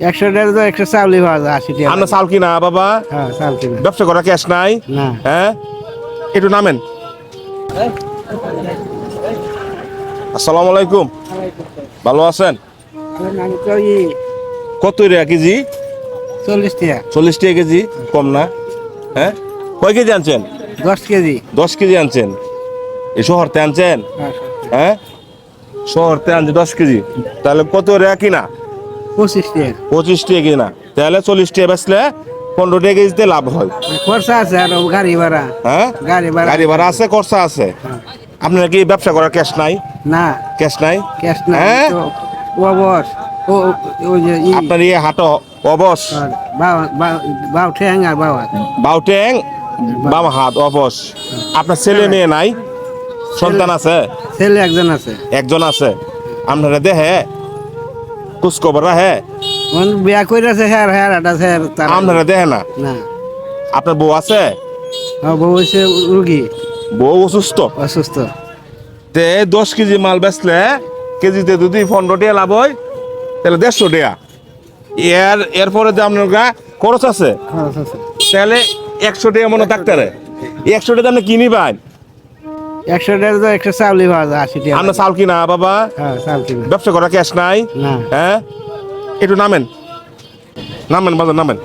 একশো দেড় একশো চাউলি আশি টাকা। আমরা চাল কিনা বাবা? হ্যাঁ চাল কিনা। ব্যবসা করা ক্যাশ নাই? না। হ্যাঁ? একটু নামেন। আসসালামু আলাইকুম। ভালো আছেন? কত রে কেজি? চল্লিশ টাকা। চল্লিশ টাকা কেজি? কম না। হ্যাঁ? কয় কেজি আনছেন? দশ কেজি। দশ কেজি আনছেন। এই শহরতে আনছেন? হ্যাঁ শহরতে। আনছে দশ কেজি। তাহলে কত রে কিনা? পঁচিশ টাকা পঁচিশ টাকা কিনা। তাহলে চল্লিশ টাকা বেচলে পনেরো টাকা কেজিতে লাভ হয়। খরচা আছে আর গাড়ি ভাড়া। হ্যাঁ? গাড়ি ভাড়া। গাড়ি ভাড়া আছে খরচা আছে। হ্যাঁ। আপনার কি ব্যবসা করার ক্যাশ নাই? না। ক্যাশ নাই? ক্যাশ না হ্যাঁ? তো ও আপনার ইয়ে হাটো অবস বাও ঠ্যাং আর বাও হাত। বাম হাত অবস আপনার ছেলে মেয়ে নাই? সন্তান আছে? ছেলে একজন আছে। একজন আছে। আপনারা দেহে কুচকবর রাহে ওন বিয়া কইরাছে হ্যাঁ হ্যাঁ এটা হ্যাঁ তার আপনারা দেহে না? না। আপনার বউ আছে? ও বউ হইছে রুগী। বউ অসুস্থ? অসুস্থ। তে দশ কেজি মাল বেচলে কেজিতে যদি পনেরো টাকা লাভ হয় তাহলে দেড়শো টাকা এর এরপরে যে আপনার গা খরচ আছে তাহলে একশো টাকা মনে ডাক্তারে একশো টাকা আপনি কিনি পান একশো চাউলি আশি টাকা। আমরা কিনা বাবা? হ্যাঁ চাল কিনা। ব্যবসা করা ক্যাশ নাই? হ্যাঁ? একটু নামেন। নামেন নামেন।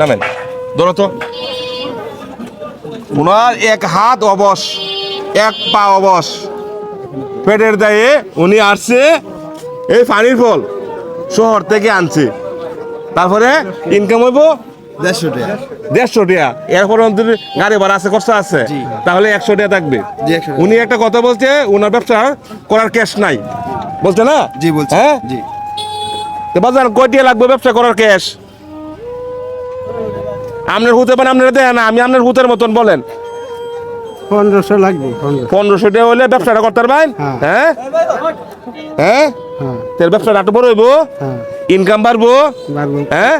নামেন। ধরো তো। ওনার এক হাত অবশ এক পা অবশ। পেটের দায়ে উনি আসছে এই পানির ফল শহর থেকে আনছে। তারপরে ইনকাম হইব দেড়শো টাকা। দেড়শো টাকা। এরপরে গাড়ি ভাড়া আছে খরচা আছে। তাহলে একশো টাকা থাকবে। জি, 100 টাকা। উনি একটা কথা বলছে ওনার ব্যবসা করার ক্যাশ নাই। বলছে না? জি বলছি। হ্যাঁ? জি। তো বাজার কয়টিয়া লাগবে ব্যবসা করার ক্যাশ আপনার হুতে পারেন আপনারা দেন না আমি আপনার হুতের মতন বলেন। পনেরোশো লাগবে পনেরোশো। টাকা হলে ব্যবসাটা করতে পারবেন? হ্যাঁ। হ্যাঁ? হ্যাঁ? হ্যাঁ। তাহলে ব্যবসাটা একটু বড় হইব। হ্যাঁ। ইনকাম বাড়বো। পারব হ্যাঁ?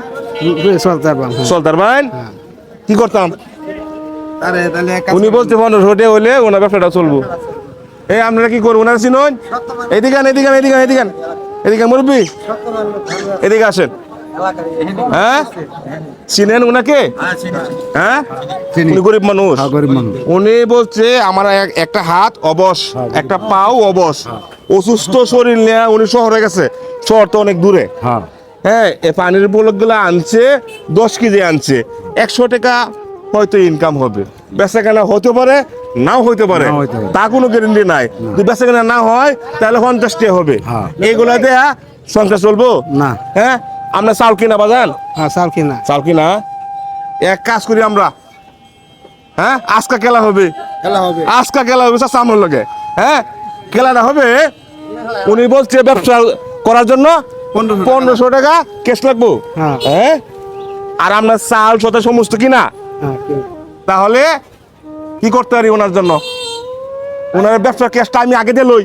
হ্যাঁ। হ্যাঁ। কি করতাম? আরে তাহলে এক কাজ উনি করুন। পনেরোশো টাকা হলে ওনার ব্যবসাটা চলবো। এই আপনারা কি করব ওনার চিনুন? এদিকে এদিকে এদিকে এদিকে এদিকে আন, এদিকে আসেন। হ্যাঁ? চিনেন ওনাকে হ্যাঁ? উনি গরিব মানুষ। হ্যাঁ, গরিব মানুষ। উনি বলছে আমার এক- একটা হাত অবশ একটা পাও অবশ। অসুস্থ শরীর নিয়ে উনি শহরে গেছে। শহর তো অনেক দূরে। হ্যাঁ। হ্যাঁ পানিরগুলো আনছে দশ কেজি আনছে। একশো টাকা হয়তো ইনকাম হবে। বেচা কেনা হতে পারে নাও হইতে পারে। তা কোনো গ্যারেন্টি নাই। যদি বেচা কেনা না হয় তাহলে পঞ্চাশ টাকা হবে। হ্যাঁ। এইগুলা দেয়া সংসার চলবো? না। হ্যাঁ আমরা চাল কিনা বাজান হ্যাঁ চাল কিনা। চাল কিনা? এক কাজ করি আমরা। হ্যাঁ আজকা খেলা হবে? খেলা হবে। আজকা খেলা হবে চাচা আমার লগে। হ্যাঁ খেলাটা হবে? উনি বলছে ব্যবসা করার জন্য পনেরোশো টাকা। কেস লাগবো? হ্যাঁ। হ্যাঁ? আর আমরা চাল সাথে সমস্ত কিনা? হ্যাঁ তাহলে কি করতে পারি ওনার জন্য? ওনার ব্যবসার ক্যাশটা আমি আগে দিয়ে লই।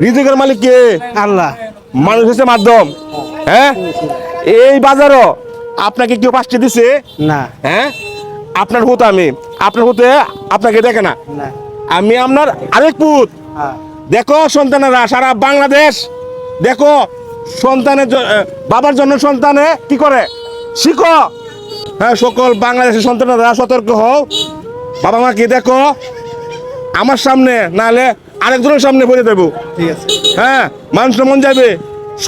রিজিকের মালিক কে? আল্লাহ। মানুষ হচ্ছে মাধ্যম। হ্যাঁ? এই বাজারও আপনাকে কেউ পাঁচটি দিছে? না। হ্যাঁ? আপনার হুত আমি। আপনার হুতে আপনাকে দেখে না। না। আমি আপনার আরেক পুত হ্যাঁ। দেখো সন্তানেরা সারা বাংলাদেশ দেখো সন্তানের বাবার জন্য সন্তানে কি করে? শিখো। হ্যাঁ সকল বাংলাদেশের সন্তানেরা সতর্ক হও। বাবা মাকে দেখো আমার সামনে নাহলে আরেকজনের সামনে বলে দেবো। ঠিক আছে। হ্যাঁ মানুষের মন যাবে।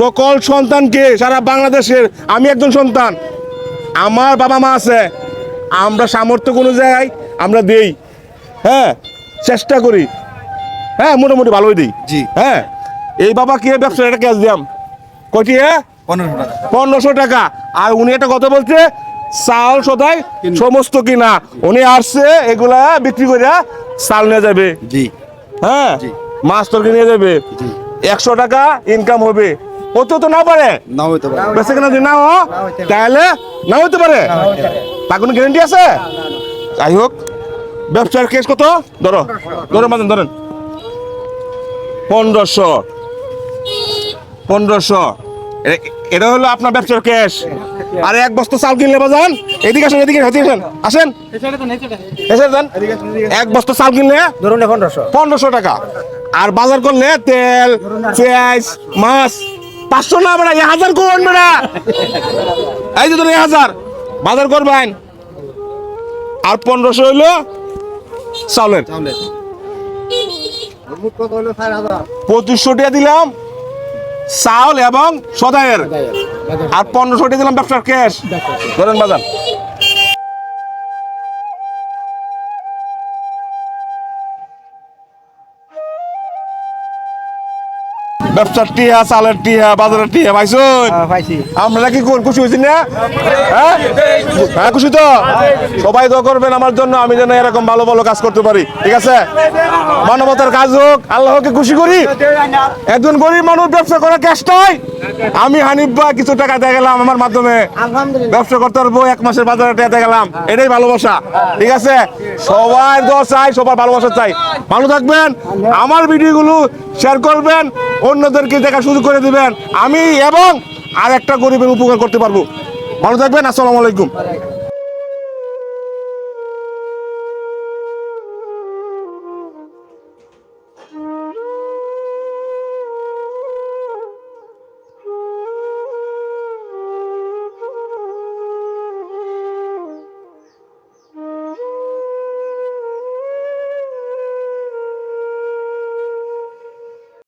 সকল সন্তানকে সারা বাংলাদেশের আমি একজন সন্তান। আমার বাবা মা আছে। আমরা সামর্থ্য কোনো জায়গায় আমরা দেই। হ্যাঁ চেষ্টা করি। হ্যাঁ মোটামুটি ভালোই দিই। জি। হ্যাঁ। এই বাবাকে ব্যবসা একটা ক্যাশ দিলাম কটি পনেরোশো টাকা। আর উনি একটা কথা বলছে চাল সদাই সমস্ত কিনা। উনি আসছে এগুলা বিক্রি করে চাল নিয়ে যাবে। জি। হ্যাঁ? জি। মাছ তরকারি নিয়ে যাবে। একশো টাকা ইনকাম হবে। হতেও তো না পারে? নাও হইতে পারে। বেশি কেনা না হো তাহলে না হতে পারে? তার কোনো গ্যারেন্টি আছে? যাই হোক ব্যবসার কেস কত? ধরো ধরো মাঝে ধরেন। পনেরোশো। পনেরোশো। এটা হলো আপনার ব্যবসার ক্যাশ। আর এক বস্তা চাল কিনলে বাজান এদিকে আসেন এদিকে আসেন আসেন। এসে যান এক বস্তা চাল কিনলে ধরুন পনেরোশো। পনেরোশো টাকা। আর বাজার করলে তেল পেঁয়াজ মাছ পাঁচশো না বেড়া এক হাজার করুন বেড়া। এই যে তোর এক হাজার। বাজার করবেন। আর পনেরোশো হইল চাউলের। পঁচিশশো টাকা দিলাম। চাউল এবং সদায়ের। আর পনেরোশো দিলাম ব্যবসার ক্যাশ ধরেন বাজার ব্যবসার টিহা চালের টিহা বাজারের টিহা পাইছো? হ্যাঁ, আমরা কি কোন খুশি হয়েছি না? হ্যাঁ? হ্যাঁ খুশি তো? সবাই তো করবেন আমার জন্য আমি যেন এরকম ভালো ভালো কাজ করতে পারি। ঠিক আছে? মানবতার কাজ হোক আল্লাহকে খুশি করি। একজন গরিব মানুষ ব্যবসা করা ক্যাশ নয় আমি হানিফ বা কিছু টাকা দিয়ে গেলাম আমার মাধ্যমে। ব্যবসা করতে পারব এক মাসের বাজারে টাকা দিয়ে গেলাম। এটাই ভালোবাসা। ঠিক আছে? সবার দোয়া চাই সবার ভালোবাসা চাই। ভালো থাকবেন। আমার ভিডিওগুলো শেয়ার করবেন, অন্যদেরকে দেখা শুরু করে দিবেন। আমি এবং আর একটা গরিবের উপকার করতে পারব। ভালো থাকবেন, আসসালামু আলাইকুম।